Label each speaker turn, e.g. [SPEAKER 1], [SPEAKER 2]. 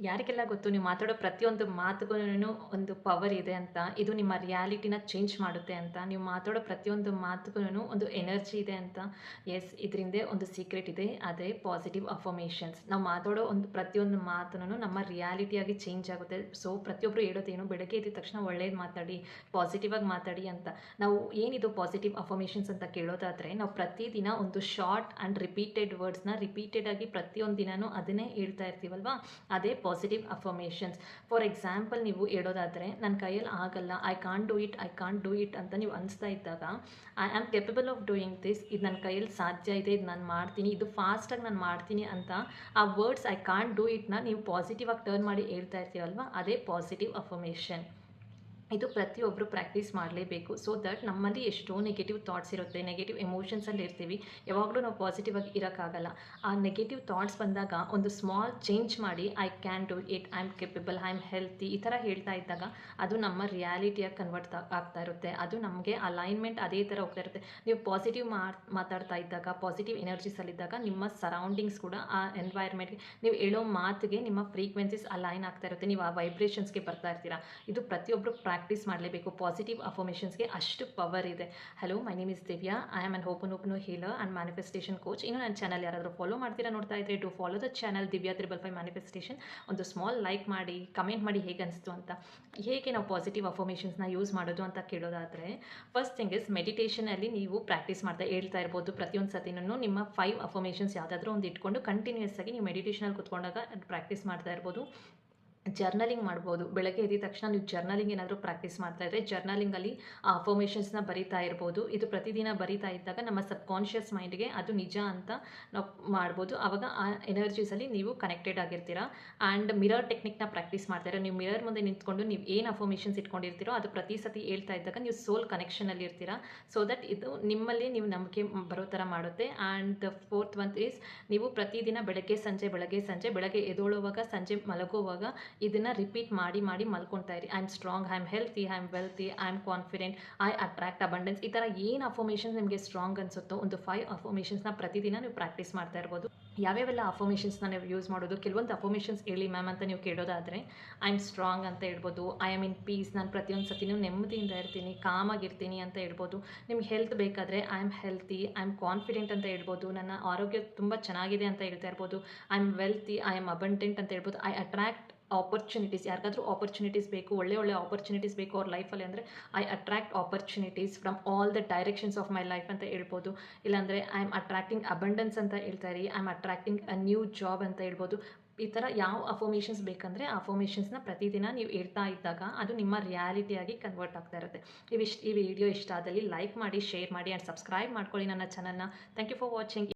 [SPEAKER 1] ಯಾರಿಗೆಲ್ಲ ಗೊತ್ತು, ನೀವು ಮಾತಾಡೋ ಪ್ರತಿಯೊಂದು ಮಾತುಗೂ ಒಂದು ಪವರ್ ಇದೆ ಅಂತ, ಇದು ನಿಮ್ಮ ರಿಯಾಲಿಟಿನ ಚೇಂಜ್ ಮಾಡುತ್ತೆ ಅಂತ, ನೀವು ಮಾತಾಡೋ ಪ್ರತಿಯೊಂದು ಮಾತುಗೂ ಒಂದು ಎನರ್ಜಿ ಇದೆ ಅಂತ ಎಸ್ ಇದರಿಂದ ಒಂದು ಸೀಕ್ರೆಟ್ ಇದೆ, ಅದೇ ಪಾಸಿಟಿವ್ ಅಫರ್ಮೇಷನ್ಸ್ ನಾವು ಮಾತಾಡೋ ಒಂದು ಪ್ರತಿಯೊಂದು ಮಾತನ್ನು ನಮ್ಮ ರಿಯಾಲಿಟಿಯಾಗಿ ಚೇಂಜ್ ಆಗುತ್ತೆ. ಸೊ ಪ್ರತಿಯೊಬ್ಬರು ಹೇಳೋದೇನು, ಬೆಳಗ್ಗೆ ಎದ್ದ ತಕ್ಷಣ ಒಳ್ಳೇದು ಮಾತಾಡಿ ಪಾಸಿಟಿವ್ ಆಗಿ ಮಾತಾಡಿ ಅಂತ. ನಾವು ಏನಿದು ಪಾಸಿಟಿವ್ ಅಫರ್ಮೇಷನ್ಸ್ ಅಂತ ಕೇಳೋದಾದರೆ, ನಾವು ಪ್ರತಿದಿನ ಒಂದು ಶಾರ್ಟ್ ಆ್ಯಂಡ್ ರಿಪೀಟೆಡ್ ವರ್ಡ್ಸ್ನ ರಿಪೀಟೆಡ್ ಆಗಿ ಪ್ರತಿಯೊಂದು ದಿನವೂ ಅದನ್ನೇ ಹೇಳ್ತಾ ಇರ್ತೀವಲ್ವಾ? ಅದೇ ಪಾಸಿಟಿವ್ ಅಫರ್ಮೇಷನ್ಸ್ ಫಾರ್ ಎಕ್ಸಾಂಪಲ್ ನೀವು ಹೇಳೋದಾದರೆ ನನ್ನ ಕೈಯಲ್ಲಿ ಆಗಲ್ಲ. I can't do it I can't do it ಅಂತ ನೀವು ಅನಿಸ್ತಾ ಇದ್ದಾಗ I am capable of doing this ಇದು ನನ್ನ ಕೈಯಲ್ಲಿ ಸಾಧ್ಯ ಇದೆ. ಇದು ನಾನು ಮಾಡ್ತೀನಿ. ಇದು ಫಾಸ್ಟಾಗಿ ನಾನು ಮಾಡ್ತೀನಿ ಅಂತ ಆ ವರ್ಡ್ಸ್ ಐ ಕಾಂಟ್ ಡೂ ಇಟ್ನ ನೀವು ಪಾಸಿಟಿವ್ ಆಗಿ ಟರ್ನ್ ಮಾಡಿ ಹೇಳ್ತಾ ಇರ್ತೀರಲ್ವ? ಅದೇ ಪಾಸಿಟಿವ್ ಅಫರ್ಮೇಷನ್ ಇದು ಪ್ರತಿಯೊಬ್ಬರು ಪ್ರಾಕ್ಟೀಸ್ ಮಾಡಲೇಬೇಕು. ಸೊ ದಟ್ ನಮ್ಮಲ್ಲಿ ಎಷ್ಟೋ ನೆಗೆಟಿವ್ ಥಾಟ್ಸ್ ಇರುತ್ತೆ. ನೆಗೆಟಿವ್ ಎಮೋಷನ್ಸಲ್ಲಿ ಇರ್ತೀವಿ. ಯಾವಾಗಲೂ ನಾವು ಪಾಸಿಟಿವ್ ಆಗಿ ಇರೋಕ್ಕಾಗಲ್ಲ. ಆ ನೆಗೆಟಿವ್ ಥಾಟ್ಸ್ ಬಂದಾಗ ಒಂದು ಸ್ಮಾಲ್ ಚೇಂಜ್ ಮಾಡಿ I can do it I am capable I am healthy ಈ ಥರ ಹೇಳ್ತಾ ಇದ್ದಾಗ ಅದು ನಮ್ಮ ರಿಯಾಲಿಟಿಯಾಗಿ ಕನ್ವರ್ಟ್ ಆಗ್ತಾ ಇರುತ್ತೆ. ಅದು ನಮಗೆ ಅಲೈನ್ಮೆಂಟ್ ಅದೇ ಥರ ಹೋಗ್ತಾ ಇರುತ್ತೆ. ನೀವು ಪಾಸಿಟಿವ್ ಮಾತಾಡ್ತಾ ಇದ್ದಾಗ ಪಾಸಿಟಿವ್ ಎನರ್ಜೀಸಲ್ಲಿದ್ದಾಗ ನಿಮ್ಮ ಸರೌಂಡಿಂಗ್ಸ್ ಕೂಡ ಆ ಎನ್ವೈರ್ಮೆಂಟ್ಗೆ ನೀವು ಹೇಳೋ ಮಾತಿಗೆ ನಿಮ್ಮ ಫ್ರೀಕ್ವೆನ್ಸೀಸ್ ಅಲೈನ್ ಆಗ್ತಾ ಇರುತ್ತೆ. ನೀವು ಆ ವೈಬ್ರೇಷನ್ಸ್ಗೆ ಬರ್ತಾ ಇರ್ತೀರಾ. ಇದು ಪ್ರತಿಯೊಬ್ಬರು ಪ್ರಾಕ್ಟೀಸ್ ಮಾಡಲೇಬೇಕು. ಪಾಸಿಟಿವ್ ಅಫರ್ಮೇಷನ್ಸ್ಗೆ ಅಷ್ಟು ಪವರ್ ಇದೆ. Hello my name is Divya I am an open open healer and manifestation coach ಇನ್ನು ನನ್ನ ಚಾನಲ್ ಯಾರಾದರೂ ಫಾಲೋ ಮಾಡ್ತೀರಾ ನೋಡ್ತಾ ಇದ್ರೆ to follow the channel Divya triple five manifestation ಒಂದು ಸ್ಮಾಲ್ ಲೈಕ್ ಮಾಡಿ ಕಮೆಂಟ್ ಮಾಡಿ ಹೇಗೆ ಅನಿಸ್ತು ಅಂತ. ಹೇಗೆ ನಾವು ಪಾಸಿಟಿವ್ ಅಫರ್ಮೇಷನ್ಸ್ನ ಯೂಸ್ ಮಾಡೋದು ಅಂತ ಕೇಳೋದಾದರೆ ಫಸ್ಟ್ ಥಿಂಗ್ ಇಸ್ ಮೆಡಿಟೇಷನಲ್ಲಿ ನೀವು ಪ್ರಾಕ್ಟೀಸ್ ಮಾಡ್ತಾ ಹೇಳ್ತಾ ಇರ್ಬೋದು. ಪ್ರತಿಯೊಂದು ಸತಿನೂ ನಿಮ್ಮ ಫೈವ್ ಅಫರ್ಮೇಷನ್ಸ್ ಯಾವುದಾದ್ರೂ ಒಂದು ಇಟ್ಕೊಂಡು ಕಂಟಿನ್ಯೂಸ್ ಆಗಿ ನೀವು ಮೆಡಿಟೇಷನಲ್ಲಿ ಕುತ್ಕೊಂಡಾಗ ಪ್ರಾಕ್ಟೀಸ್ ಮಾಡ್ತಾ ಇರ್ಬೋದು. ಜರ್ನಲಿಂಗ್ ಮಾಡ್ಬೋದು. ಬೆಳಗ್ಗೆ ಎದ್ದ ತಕ್ಷಣ ನೀವು ಜರ್ನಲಿಂಗ್ ಏನಾದರೂ ಪ್ರಾಕ್ಟೀಸ್ ಮಾಡ್ತಾ ಇದ್ದರೆ ಜರ್ನಲಿಂಗಲ್ಲಿ ಅಫರ್ಮೇಷನ್ಸ್ನ ಬರಿತಾ ಇರ್ಬೋದು. ಇದು ಪ್ರತಿದಿನ ಬರಿತಾ ಇದ್ದಾಗ ನಮ್ಮ ಸಬ್ಕಾನ್ಷಿಯಸ್ ಮೈಂಡ್ಗೆ ಅದು ನಿಜ ಅಂತ ನಾವು ಮಾಡ್ಬೋದು. ಆವಾಗ ಆ ಎನರ್ಜೀಸಲ್ಲಿ ನೀವು ಕನೆಕ್ಟೆಡ್ ಆಗಿರ್ತೀರಾ. ಆ್ಯಂಡ್ ಮಿರರ್ ಟೆಕ್ನಿಕ್ನ ಪ್ರಾಕ್ಟೀಸ್ ಮಾಡ್ತಾರೆ ನೀವು ಮಿರರ್ ಮುಂದೆ ನಿಂತ್ಕೊಂಡು ನೀವು ಏನು ಅಫರ್ಮೇಷನ್ಸ್ ಇಟ್ಕೊಂಡಿರ್ತೀರೋ ಅದು ಪ್ರತಿ ಸತಿ ಹೇಳ್ತಾ ಇದ್ದಾಗ ನೀವು ಸೋಲ್ ಕನೆಕ್ಷನಲ್ಲಿ ಇರ್ತೀರಾ. ಸೊ ದಟ್ ಇದು ನಿಮ್ಮಲ್ಲಿ ನೀವು ನಂಬಿಕೆ ಬರೋ ಥರ ಮಾಡುತ್ತೆ. And the fourth one is ನೀವು ಪ್ರತಿದಿನ ಬೆಳಗ್ಗೆ ಸಂಜೆ ಬೆಳಗ್ಗೆ ಸಂಜೆ, ಬೆಳಗ್ಗೆ ಎದೊಳುವಾಗ ಸಂಜೆ ಮಲಗುವಾಗ ಇದನ್ನು ರಿಪೀಟ್ ಮಾಡಿ ಮಾಡಿ ಮಲ್ಕೊತಾ ಇರಿ. I am strong I am healthy I am wealthy I am confident I attract abundance ಈ ಥರ ಏನು ಅಫರ್ಮೇಷನ್ಸ್ ನಿಮಗೆ ಸ್ಟ್ರಾಂಗ್ ಅನಿಸುತ್ತೋ ಒಂದು ಫೈವ್ ಅಫರ್ಮೇಷನ್ಸ್ನ ಪ್ರತಿದಿನ ನೀವು ಪ್ರಾಕ್ಟೀಸ್ ಮಾಡ್ತಾ ಇರ್ಬೋದು. ಯಾವ್ಯಾವೆಲ್ಲ ಅಫರ್ಮೇಷನ್ಸ್ನ ನೀವು ಯೂಸ್ ಮಾಡೋದು? ಕೆಲವೊಂದು ಅಫರ್ಮೇಷನ್ಸ್ ಹೇಳಿ ಮ್ಯಾಮ್ ಅಂತ ನೀವು ಕೇಳೋದಾದರೆ ಐ ಆಮ್ ಸ್ಟ್ರಾಂಗ್ ಅಂತ ಹೇಳ್ಬೋದು ಐ ಆಮ್ ಇನ್ ಪೀಸ್ ನಾನು ಪ್ರತಿಯೊಂದು ಸತಿನೂ ನೆಮ್ಮದಿಯಿಂದ ಇರ್ತೀನಿ ಕಾಮಾಗಿರ್ತೀನಿ ಅಂತ ಹೇಳ್ಬೋದು. ನಿಮ್ಗೆ ಹೆಲ್ತ್ ಬೇಕಾದರೆ I am healthy I am confident ಅಂತ ಹೇಳ್ಬೋದು, ನನ್ನ ಆರೋಗ್ಯ ತುಂಬ ಚೆನ್ನಾಗಿದೆ ಅಂತ ಹೇಳ್ತಾ ಇರ್ಬೋದು I am wealthy I am abundant ಅಂತ ಹೇಳ್ಬೋದು ಐ ಅಟ್ರಾಕ್ಟ್ ಆಪರ್ಚುನಿಟೀಸ್ ಯಾರಿಗಾದ್ರೂ ಆಪರ್ಚುನಿಟೀಸ್ ಬೇಕು, ಒಳ್ಳೆ ಒಳ್ಳೆ ಆಪರ್ಚುನಿಟೀಸ್ ಬೇಕು ಅವ್ರ ಲೈಫಲ್ಲಿ ಅಂದರೆ I attract opportunities from all the directions of my life ಅಂತ ಹೇಳ್ಬೋದು. ಇಲ್ಲಾಂದರೆ ಐ ಆಮ್ ಅಟ್ರಾಕ್ಟಿಂಗ್ ಅಬಂಡೆನ್ಸ್ ಅಂತ ಹೇಳ್ತಾರೆ I am attracting a new job ಅಂತ ಹೇಳ್ಬೋದು. ಈ ಥರ ಯಾವ ಅಫರ್ಮೇಷನ್ಸ್ ಬೇಕಂದರೆ, ಆ ಅಫರ್ಮೇಷನ್ಸ್ನ ಪ್ರತಿದಿನ ನೀವು ಹೇಳ್ತಾ ಇದ್ದಾಗ ಅದು ನಿಮ್ಮ ರಿಯಾಲಿಟಿಯಾಗಿ ಕನ್ವರ್ಟ್ ಆಗ್ತಾ ಇರುತ್ತೆ. ಇವಿಷ್ಟು ಈ ವಿಡಿಯೋ ಇಷ್ಟ ಆದಲ್ಲಿ ಲೈಕ್ ಮಾಡಿ ಶೇರ್ ಮಾಡಿ ಆ್ಯಂಡ್ ಸಬ್ಸ್ಕ್ರೈಬ್ ಮಾಡ್ಕೊಳ್ಳಿ ನನ್ನ ಚಾನಲ್ನ ಥ್ಯಾಂಕ್ ಯು ಫಾರ್ ವಾಚಿಂಗ್